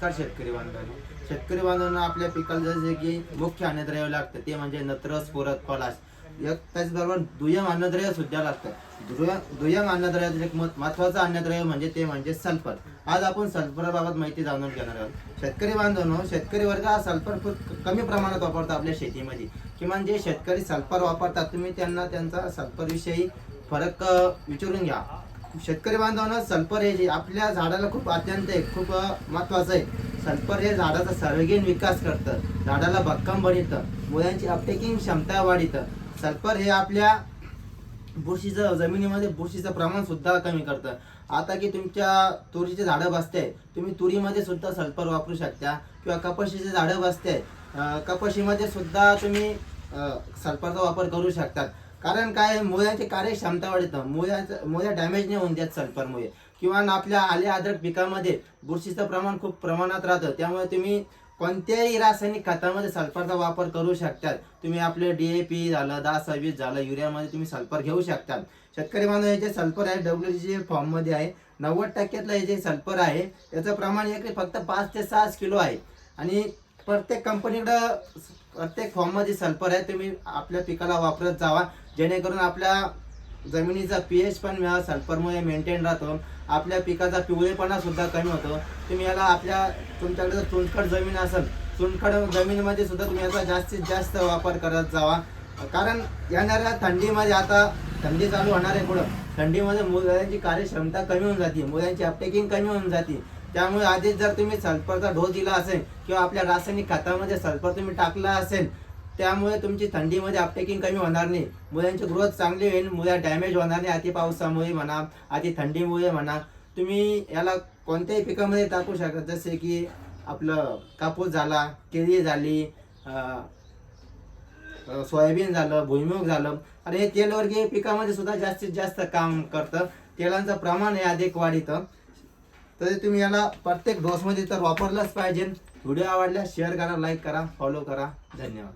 नमस्कार शेतकरी बांधवांनो. शेतकरी बांधवांना आपल्या पिकाला जसे की मुख्य अन्नद्रव्य लागतं ते म्हणजे नत्र पोरत पलाश. एक त्याचबरोबर दुय्यम अन्नद्रव्य सुद्धा लागतं. दुय्यम दुय्यम अन्नद्रव्याचं एक महत्वाचं अन्नद्रव्य म्हणजे ते म्हणजे सल्फर. आज आपण सल्फरबाबत माहिती जाणून घेणार आहोत. शेतकरी बांधवांनो शेतकरी वर्ग हा सल्फर खूप कमी प्रमाणात वापरतो आपल्या शेतीमध्ये. किमान जे शेतकरी सल्फर वापरतात तुम्ही त्यांना त्यांचा सल्फरविषयी फरक विचारून घ्या. शेतकरी बांधवांना सल्फर हे जे आपल्या झाडाला खूप अत्यंत आहे खूप महत्त्वाचं महत्वाचं आहे. सल्फर हे झाडाचा सर्वगीण विकास करतं झाडाला भक्कम बनवतं मुलांची अपटेकिंग क्षमता वाढीतं सल्फर हे आपल्या बुरशीचं जमिनीमध्ये बुरशीचं प्रमाण सुद्धा कमी करतं. आता की तुमच्या तुरीचे झाडं बसते तुम्ही तुरीमध्ये सुद्धा सल्फर वापरू शकता किंवा कपाशीचे झाडं बसते. कपाशीमध्ये सुद्धा तुम्ही सल्फरचा वापर करू शकतात. कारण काय मुळ्याची कार्यक्षमता वाढतं. मुळ्याचं मुळ्या डॅमेज नाही होऊन देत सल्फरमुळे किंवा आपल्या आले अद्रक पिकामध्ये बुरशीचं प्रमाण खूप प्रमाणात राहतं. त्यामुळे तुम्ही कोणत्याही रासायनिक खतामध्ये सल्फरचा वापर करू शकतात. तुम्ही आपले पी झालं दहा सव्वीस झालं युरियामध्ये तुम्ही सल्फर घेऊ शकतात. शेतकरी बांधव हे जे सल्फर आहे डब्ल्यू चे फॉर्ममध्ये आहे. नव्वद टक्क्यातलं हे जे सल्फर आहे त्याचं प्रमाण एक फक्त पाच ते सहा किलो आहे. आणि प्रत्येक कंपनीकडं प्रत्येक फॉर्ममध्ये सल्फर आहे तुम्ही आपल्या पिकाला वापरत जावा. जेणेकरून आपल्या जमिनीचा पीएच पण सल्फरमुळे मेंटेन राहतो. आपल्या पिकाचा पिवळेपणा सुद्धा कमी होतो. तुम्ही याला आपल्या तुमच्याकडे जर चुनखड जमीन असेल चुनखड जमीनमध्ये सुद्धा तुम्ही याचा जास्तीत जास्त वापर करत जावा. कारण येणाऱ्या थंडीमध्ये आता थंडी चालू होणार आहे पुढं. थंडीमध्ये मुलांची कार्यक्षमता कमी होऊन जाते. मुलांची अपटेकिंग कमी होऊन जाते. त्यामुळे आधीच जर तुम्ही सल्फरचा डोस दिला असेल किंवा आपल्या रासायनिक खतामध्ये सल्फर तुम्ही टाकला असेल त्यामुळे तुमची थंडीमध्ये अपटेकिंग कमी होणार नाही. मुलांची ग्रोथ चांगली होईल मुला डॅमेज होणार नाही. अति पावसामुळे म्हणा अति थंडीमुळे म्हणा. तुम्ही याला कोणत्याही पिकामध्ये टाकू शकता. जसे की आपलं कापूस झाला केळी झाली सोयाबीन झालं भुईमुग झालं. आणि हे तेलवर्गीय पिकामध्ये सुद्धा जास्तीत जास्त काम करतं. तेलांचं प्रमाण हे अधिक वाढीतं. तर तुम्ही याला प्रत्येक डोसमध्ये तर वापरलंच पाहिजे. व्हिडिओ आवडल्यास शेअर करा लाईक करा फॉलो करा. धन्यवाद.